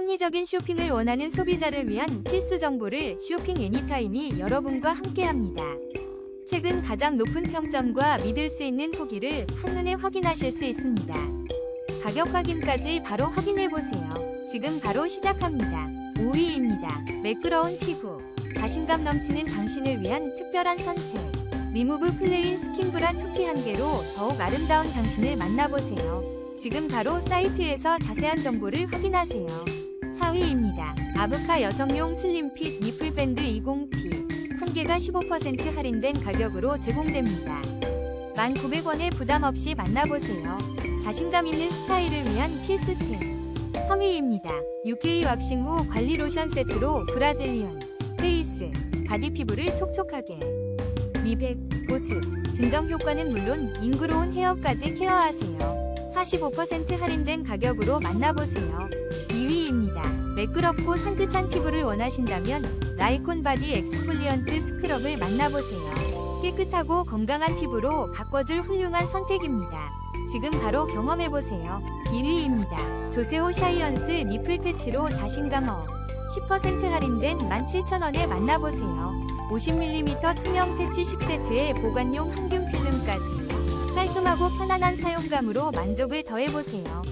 합리적인 쇼핑을 원하는 소비자를 위한 필수 정보를 쇼핑 애니타임이 여러분과 함께합니다. 최근 가장 높은 평점과 믿을 수 있는 후기를 한눈에 확인하실 수 있습니다. 가격 확인까지 바로 확인해 보세요. 지금 바로 시작합니다. 5위입니다. 매끄러운 피부. 자신감 넘치는 당신을 위한 특별한 선택. 리무브 플레인 스킨 브라 투피 한 개로 더욱 아름다운 당신을 만나보세요. 지금 바로 사이트에서 자세한 정보를 확인하세요. 4위입니다. 아브카 여성용 슬림핏 니플 밴드 20P. 한 개가 15% 할인된 가격으로 제공됩니다. 1,900원에 부담 없이 만나보세요. 자신감 있는 스타일을 위한 필수템. 3위입니다. UK 왁싱 후 관리 로션 세트로 브라질리언, 페이스, 바디 피부를 촉촉하게. 미백, 보습, 진정 효과는 물론 잉그로운 헤어까지 케어하세요. 45% 할인된 가격으로 만나보세요. 2위입니다. 매끄럽고 산뜻한 피부를 원하신다면 라이콘 바디 엑스폴리언트 스크럽을 만나보세요. 깨끗하고 건강한 피부로 가꿔줄 훌륭한 선택입니다. 지금 바로 경험해보세요. 1위입니다. 조세호 샤이언스 니플 패치로 자신감 업. 10% 할인된 17,000원에 만나보세요. 50mm 투명 패치 10세트에 보관용 항균 필름까지 깔끔하고 편안한 사용감으로 만족을 더해보세요.